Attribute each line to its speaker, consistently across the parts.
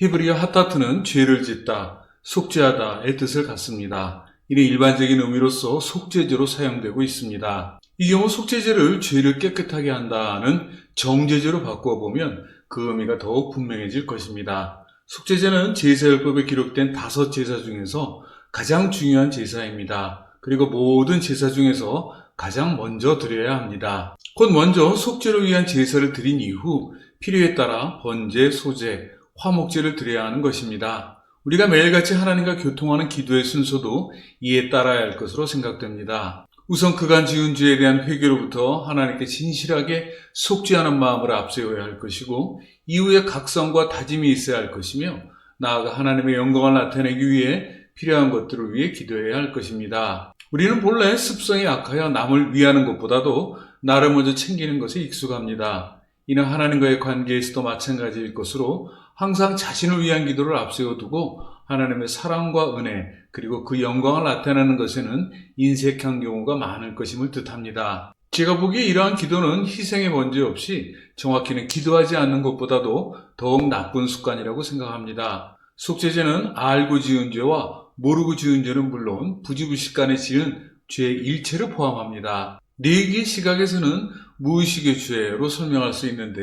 Speaker 1: 히브리어 하타트는 죄를 짓다, 속죄하다의 뜻을 갖습니다. 이는 일반적인 의미로서 속죄제로 사용되고 있습니다. 이 경우 속죄제를 죄를 깨끗하게 한다는 정제제로 바꾸어 보면 그 의미가 더욱 분명해질 것입니다. 속죄제는 제사율법에 기록된 다섯 제사 중에서 가장 중요한 제사입니다. 그리고 모든 제사 중에서 가장 먼저 드려야 합니다. 곧 먼저 속죄를 위한 제사를 드린 이후 필요에 따라 번제, 소제, 화목제를 드려야 하는 것입니다. 우리가 매일같이 하나님과 교통하는 기도의 순서도 이에 따라야 할 것으로 생각됩니다. 우선 그간 지은 죄에 대한 회개로부터 하나님께 진실하게 속죄하는 마음을 앞세워야 할 것이고 이후에 각성과 다짐이 있어야 할 것이며 나아가 하나님의 영광을 나타내기 위해 필요한 것들을 위해 기도해야 할 것입니다. 우리는 본래 습성이 약하여 남을 위하는 것보다도 나를 먼저 챙기는 것에 익숙합니다. 이는 하나님과의 관계에서도 마찬가지일 것으로 항상 자신을 위한 기도를 앞세워 두고 하나님의 사랑과 은혜 그리고 그 영광을 나타내는 것에는 인색한 경우가 많을 것임을 뜻합니다. 제가 보기에 이러한 기도는 희생의 먼지 없이 정확히는 기도하지 않는 것보다도 더욱 나쁜 습관이라고 생각합니다. 속죄제는 알고 지은 죄와 모르고 지은 죄는 물론 부지불식간에 지은 죄의 일체를 포함합니다. 네기 시각에서는 무의식의 죄로 설명할 수 있는데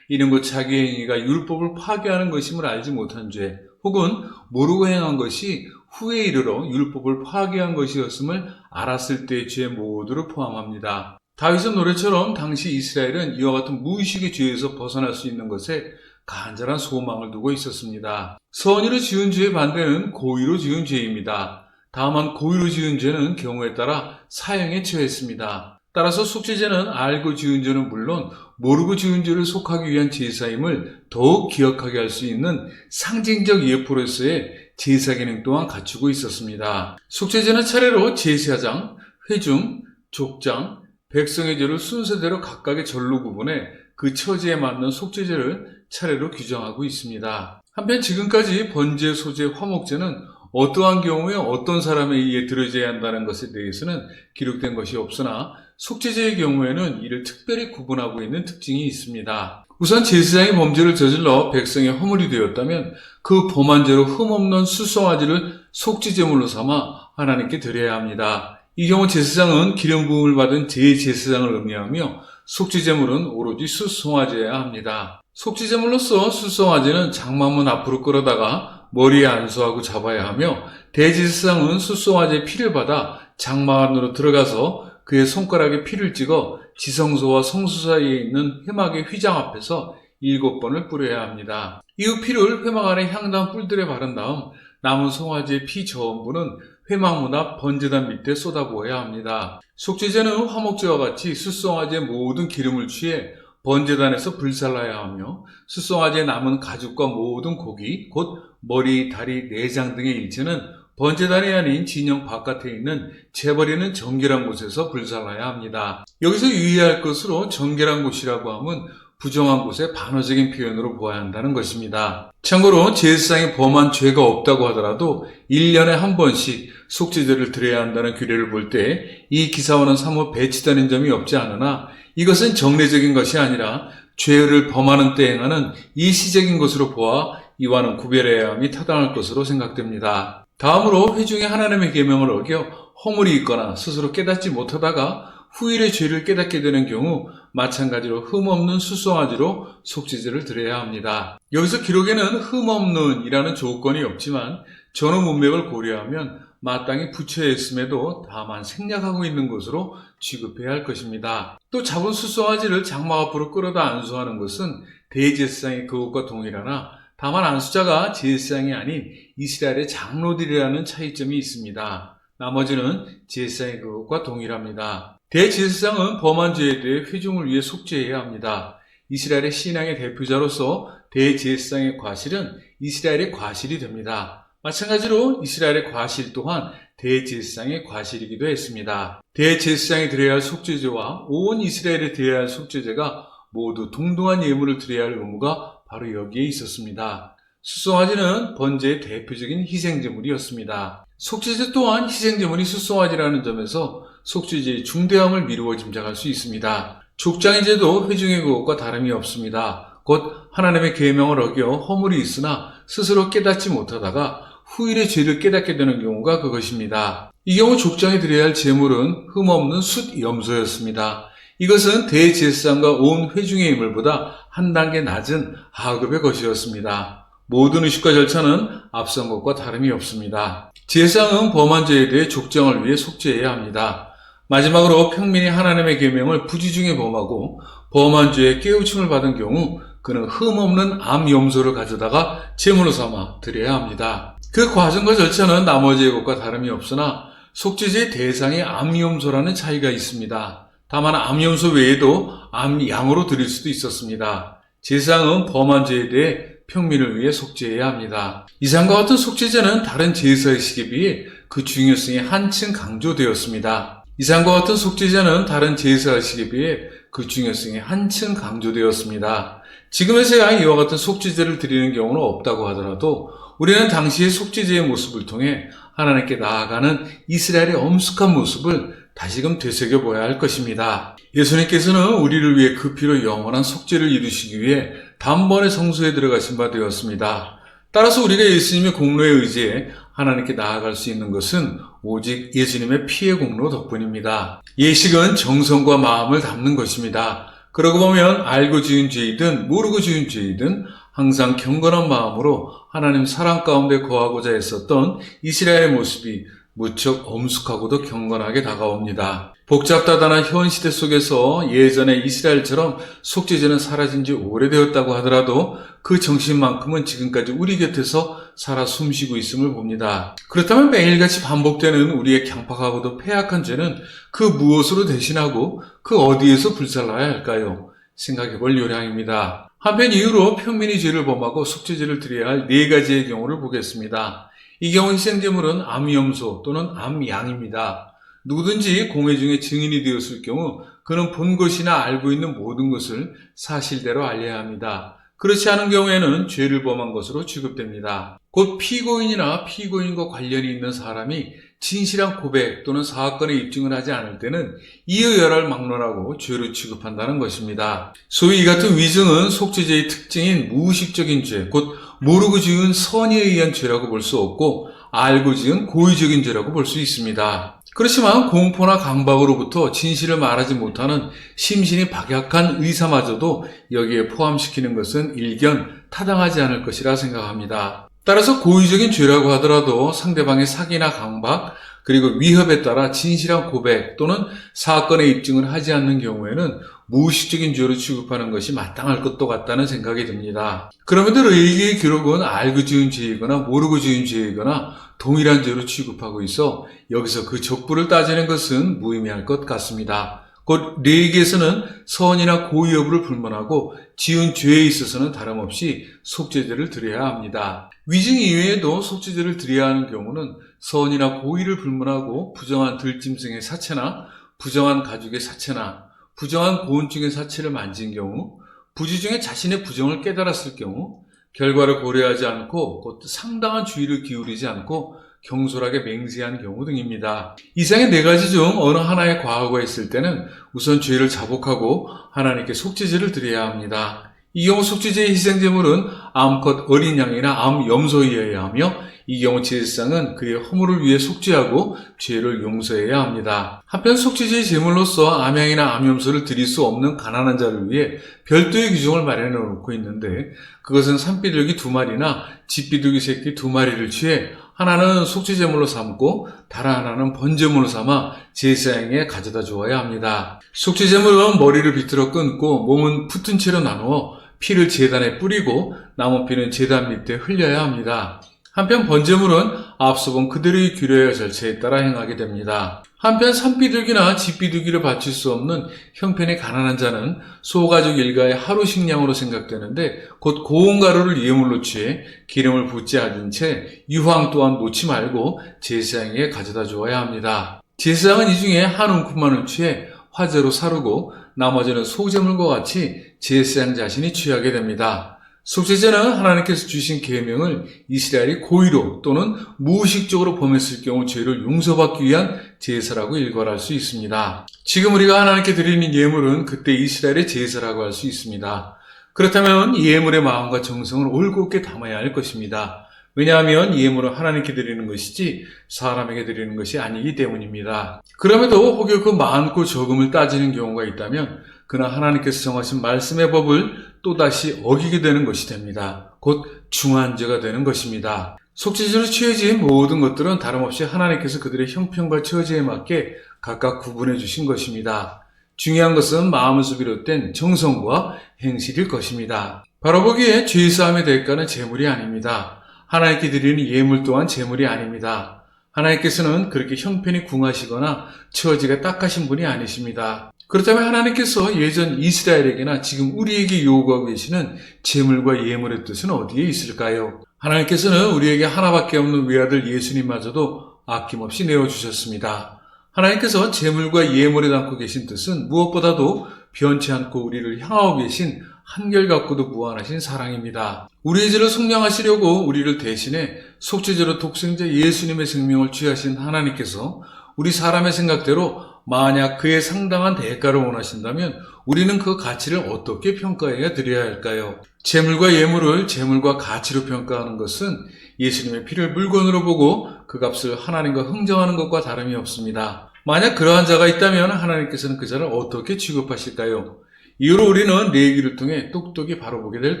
Speaker 1: 이는 곧 자기 행위가 율법을 파괴하는 것임을 알지 못한 죄 혹은 모르고 행한 것이 후에 이르러 율법을 파괴한 것이었음을 알았을 때의 죄 모두를 포함합니다. 다윗의 노래처럼 당시 이스라엘은 이와 같은 무의식의 죄에서 벗어날 수 있는 것에 간절한 소망을 두고 있었습니다. 선의로 지은 죄의 반대는 고의로 지은 죄입니다. 다만 고의로 지은 죄는 경우에 따라 사형에 처했습니다. 따라서 속죄제는 알고 지은 죄는 물론 모르고 지은 죄를 속하기 위한 제사임을 더욱 기억하게 할 수 있는 상징적 예포로서의 제사 기능 또한 갖추고 있었습니다. 속죄제는 차례로 제사장, 회중, 족장, 백성의 죄를 순서대로 각각의 절로 구분해 그 처지에 맞는 속죄제를 차례로 규정하고 있습니다. 한편 지금까지 번제, 소제, 화목제는 어떠한 경우에 어떤 사람에 의해 드려져야 한다는 것에 대해서는 기록된 것이 없으나 속죄제의 경우에는 이를 특별히 구분하고 있는 특징이 있습니다. 우선 제사장이 범죄를 저질러 백성의 허물이 되었다면 그 범한 죄로 흠없는 수송아지를 속죄제물로 삼아 하나님께 드려야 합니다. 이 경우 제사장은 기름 부음을 받은 제제사장을 의미하며 속죄제물은 오로지 수송아지여야 합니다. 속죄제물로서 수송아지는 장마문 앞으로 끌어다가 머리에 안수하고 잡아야 하며 대제사장은 수송아지의 피를 받아 장마 안으로 들어가서 그의 손가락에 피를 찍어 지성소와 성수 사이에 있는 회막의 휘장 앞에서 일곱 번을 뿌려야 합니다. 이후 피를 회막 안의 향단 뿔들에 바른 다음 남은 송아지의 피 저음부는 회막 문 앞 번제단 밑에 쏟아부어야 합니다. 속죄제는 화목제와 같이 숫송아지의 모든 기름을 취해 번제단에서 불살라야 하며 숫송아지에 남은 가죽과 모든 고기, 곧 머리, 다리, 내장 등의 일체는 번제단이 아닌 진영 바깥에 있는 재버리는 정결한 곳에서 불살라야 합니다. 여기서 유의할 것으로 정결한 곳이라고 함은 부정한 곳의 반어적인 표현으로 보아야 한다는 것입니다. 참고로 제사장이 범한 죄가 없다고 하더라도 1년에 한 번씩 속죄제를 드려야 한다는 규례를 볼 때 이 기사와는 사뭇 배치되는 점이 없지 않으나 이것은 정례적인 것이 아니라 죄를 범하는 때 행하는 일시적인 것으로 보아 이와는 구별해야 함이 타당할 것으로 생각됩니다. 다음으로 회중이 하나님의 계명을 어겨 허물이 있거나 스스로 깨닫지 못하다가 후일의 죄를 깨닫게 되는 경우 마찬가지로 흠없는 수송아지로 속죄제를 드려야 합니다. 여기서 기록에는 흠없는 이라는 조건이 없지만 전후 문맥을 고려하면 마땅히 부처했음에도 다만 생략하고 있는 것으로 취급해야 할 것입니다. 또 잡은 수송아지를 장막 앞으로 끌어다 안수하는 것은 대제사장의 그것과 동일하나 다만 안수자가 제사장이 아닌 이스라엘의 장로들이라는 차이점이 있습니다. 나머지는 제사장의 그것과 동일합니다. 대제사장은 범한 죄에 대해 회중을 위해 속죄해야 합니다. 이스라엘의 신앙의 대표자로서 대제사장의 과실은 이스라엘의 과실이 됩니다. 마찬가지로 이스라엘의 과실 또한 대제사장의 과실이기도 했습니다. 대제사장이 드려야 할 속죄제와 온 이스라엘이 드려야 할 속죄제가 모두 동등한 예물을 드려야 할 의무가 바로 여기에 있었습니다. 수송아지는 번제의 대표적인 희생제물이었습니다. 속죄제 또한 희생제물이 수송아지라는 점에서 속죄제의 중대함을 미루어 짐작할 수 있습니다. 족장의 제도 회중의 그것과 다름이 없습니다. 곧 하나님의 계명을 어겨 허물이 있으나 스스로 깨닫지 못하다가 후일에 죄를 깨닫게 되는 경우가 그것입니다. 이 경우 족장에 드려야 할 제물은 흠없는 숫 염소였습니다. 이것은 대제사장과 온 회중의 인물보다 한 단계 낮은 하급의 것이었습니다. 모든 의식과 절차는 앞선 것과 다름이 없습니다. 제사장은 범한 죄에 대해 족장을 위해 속죄해야 합니다. 마지막으로 평민이 하나님의 계명을 부지중에 범하고 범한 죄에 깨우침을 받은 경우 그는 흠없는 암 염소를 가져다가 제물로 삼아 드려야 합니다. 그 과정과 절차는 나머지의 것과 다름이 없으나 속죄제의 대상이 암 염소라는 차이가 있습니다. 다만 암 염소 외에도 암 양으로 드릴 수도 있었습니다. 제사장은 범한 죄에 대해 평민을 위해 속죄해야 합니다. 이상과 같은 속죄제는 다른 제사의 식에 비해 그 중요성이 한층 강조되었습니다. 이상과 같은 속죄제는 다른 제사의 식에 비해 그 중요성이 한층 강조되었습니다. 지금에서야 이와 같은 속죄제를 드리는 경우는 없다고 하더라도 우리는 당시의 속죄제의 모습을 통해 하나님께 나아가는 이스라엘의 엄숙한 모습을 다시금 되새겨봐야 할 것입니다. 예수님께서는 우리를 위해 그 피로 영원한 속죄를 이루시기 위해 단번에 성소에 들어가신 바 되었습니다. 따라서 우리가 예수님의 공로에 의지해 하나님께 나아갈 수 있는 것은 오직 예수님의 피의 공로 덕분입니다. 예식은 정성과 마음을 담는 것입니다. 그러고 보면 알고 지은 죄이든 모르고 지은 죄이든 항상 경건한 마음으로 하나님 사랑 가운데 거하고자 했었던 이스라엘의 모습이 무척 엄숙하고도 경건하게 다가옵니다. 복잡다단한 현 시대 속에서 예전의 이스라엘처럼 속죄제는 사라진 지 오래되었다고 하더라도 그 정신만큼은 지금까지 우리 곁에서 살아 숨쉬고 있음을 봅니다. 그렇다면 매일같이 반복되는 우리의 강팍하고도 폐악한 죄는 그 무엇으로 대신하고 그 어디에서 불살라야 할까요? 생각해 볼 요량입니다. 한편 이후로 평민이 죄를 범하고 속죄제를 드려야 할 네 가지의 경우를 보겠습니다. 이 경우 희생제물은 암염소 또는 암양입니다. 누구든지 공회 중에 증인이 되었을 경우 그는 본 것이나 알고 있는 모든 것을 사실대로 알려야 합니다. 그렇지 않은 경우에는 죄를 범한 것으로 취급됩니다. 곧 피고인이나 피고인과 관련이 있는 사람이 진실한 고백 또는 사건의 입증을 하지 않을 때는 이의열을 막론하고 죄로 취급한다는 것입니다. 소위 이 같은 위증은 속죄죄의 특징인 무의식적인 죄, 곧 모르고 지은 선의에 의한 죄라고 볼 수 없고 알고 지은 고의적인 죄라고 볼 수 있습니다. 그렇지만 공포나 강박으로부터 진실을 말하지 못하는 심신이 박약한 의사마저도 여기에 포함시키는 것은 일견 타당하지 않을 것이라 생각합니다. 따라서 고의적인 죄라고 하더라도 상대방의 사기나 강박, 그리고 위협에 따라 진실한 고백 또는 사건의 입증을 하지 않는 경우에는 무의식적인 죄로 취급하는 것이 마땅할 것도 같다는 생각이 듭니다. 그럼에도 레이기의 기록은 알고 지은 죄이거나 모르고 지은 죄이거나 동일한 죄로 취급하고 있어 여기서 그 적부를 따지는 것은 무의미할 것 같습니다. 곧 레이기에서는 선이나 고의 여부를 불문하고 지은 죄에 있어서는 다름없이 속죄제를 드려야 합니다. 위증 이외에도 속죄제를 드려야 하는 경우는 선이나 고의를 불문하고 부정한 들짐승의 사체나 부정한 가죽의 사체나 부정한 고운증의 사체를 만진 경우, 부지 중에 자신의 부정을 깨달았을 경우, 결과를 고려하지 않고 곧 상당한 주의를 기울이지 않고 경솔하게 맹세한 경우 등입니다. 이상의 네 가지 중 어느 하나에 과거가 있을 때는 우선 죄를 자복하고 하나님께 속죄제를 드려야 합니다. 이 경우 속죄제의 희생제물은 암컷 어린 양이나 암 염소이어야 하며 이 경우 제사장은 그의 허물을 위해 속죄하고 죄를 용서해야 합니다. 한편 속죄제의 제물로서 암양이나 암염소를 드릴 수 없는 가난한 자를 위해 별도의 규정을 마련해 놓고 있는데 그것은 산비둘기 두 마리나 집비둘기 새끼 두 마리를 취해 하나는 속죄제물로 삼고 다른 하나는 번제물로 삼아 제사장에 가져다 주어야 합니다. 속죄제물은 머리를 비틀어 끊고 몸은 붙은 채로 나누어 피를 제단에 뿌리고 남은 피는 제단 밑에 흘려야 합니다. 한편 번제물은 앞서 본 그대로의 규례와 절차에 따라 행하게 됩니다. 한편 산비둘기나 집비둘기를 바칠 수 없는 형편이 가난한 자는 소가족 일가의 하루 식량으로 생각되는데 곧 고운 가루를 예물로 취해 기름을 붓지 않은 채 유황 또한 놓지 말고 제사장에게 가져다 주어야 합니다. 제사장은 이 중에 한 움큼만을 취해 화재로 사르고 나머지는 소재물과 같이 제사장 자신이 취하게 됩니다. 속죄제는 하나님께서 주신 계명을 이스라엘이 고의로 또는 무의식적으로 범했을 경우 죄를 용서받기 위한 제사라고 일관할 수 있습니다. 지금 우리가 하나님께 드리는 예물은 그때 이스라엘의 제사라고 할 수 있습니다. 그렇다면 이 예물의 마음과 정성을 올곧게 담아야 할 것입니다. 왜냐하면 이 예물은 하나님께 드리는 것이지 사람에게 드리는 것이 아니기 때문입니다. 그럼에도 혹여 그 많고 적음을 따지는 경우가 있다면 그는 하나님께서 정하신 말씀의 법을 또다시 어기게 되는 것이 됩니다. 곧 중한죄가 되는 것입니다. 속죄제로 취해진 모든 것들은 다름없이 하나님께서 그들의 형편과 처지에 맞게 각각 구분해 주신 것입니다. 중요한 것은 마음에서 비롯된 정성과 행실일 것입니다. 바로 보기에 죄사함의 대가는 재물이 아닙니다. 하나님께 드리는 예물 또한 재물이 아닙니다. 하나님께서는 그렇게 형편이 궁하시거나 처지가 딱하신 분이 아니십니다. 그렇다면 하나님께서 예전 이스라엘에게나 지금 우리에게 요구하고 계시는 재물과 예물의 뜻은 어디에 있을까요? 하나님께서는 우리에게 하나밖에 없는 외아들 예수님마저도 아낌없이 내어주셨습니다. 하나님께서 재물과 예물에 담고 계신 뜻은 무엇보다도 변치 않고 우리를 향하고 계신 한결같고도 무한하신 사랑입니다. 우리의 죄를 속량하시려고 우리를 대신해 속죄제로 독생자 예수님의 생명을 취하신 하나님께서 우리 사람의 생각대로 만약 그의 상당한 대가를 원하신다면 우리는 그 가치를 어떻게 평가해야 드려야 할까요? 재물과 예물을 재물과 가치로 평가하는 것은 예수님의 피를 물건으로 보고 그 값을 하나님과 흥정하는 것과 다름이 없습니다. 만약 그러한 자가 있다면 하나님께서는 그 자를 어떻게 취급하실까요? 이후로 우리는 레기를 통해 똑똑히 바라보게 될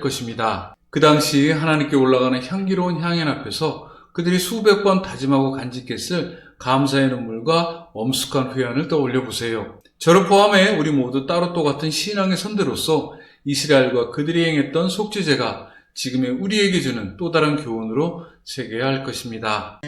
Speaker 1: 것입니다. 그 당시 하나님께 올라가는 향기로운 향연 앞에서 그들이 수백 번 다짐하고 간직했을 감사의 눈물과 엄숙한 회한을 떠올려 보세요. 저를 포함해 우리 모두 따로 똑같은 신앙의 선대로서 이스라엘과 그들이 행했던 속죄제가 지금의 우리에게 주는 또 다른 교훈으로 새겨야 할 것입니다.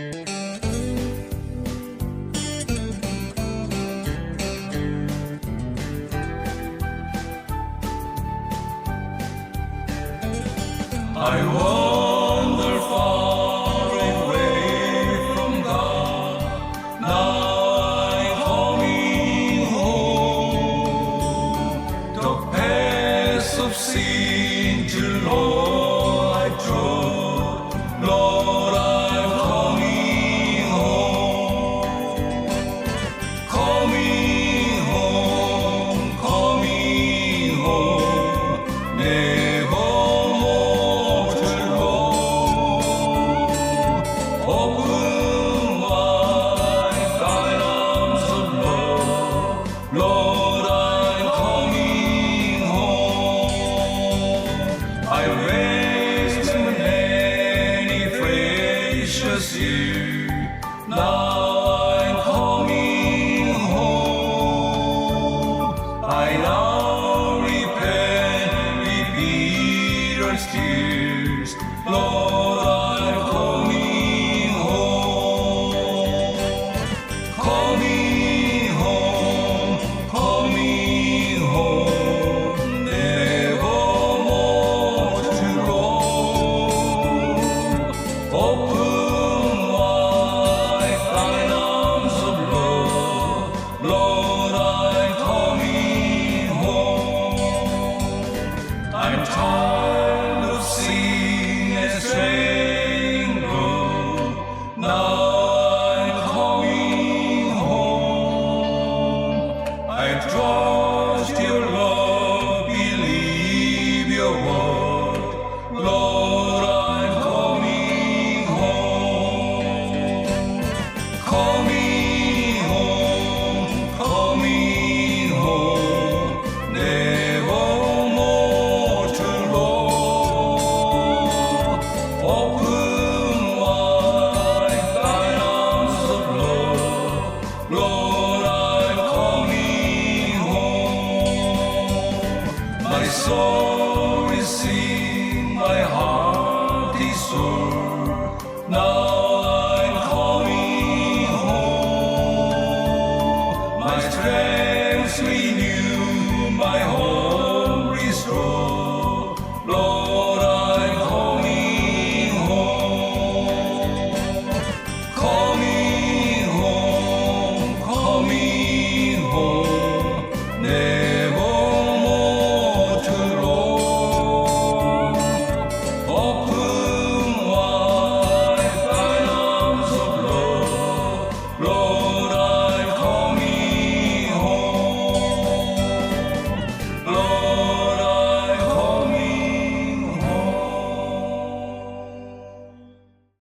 Speaker 2: seen to know. Soul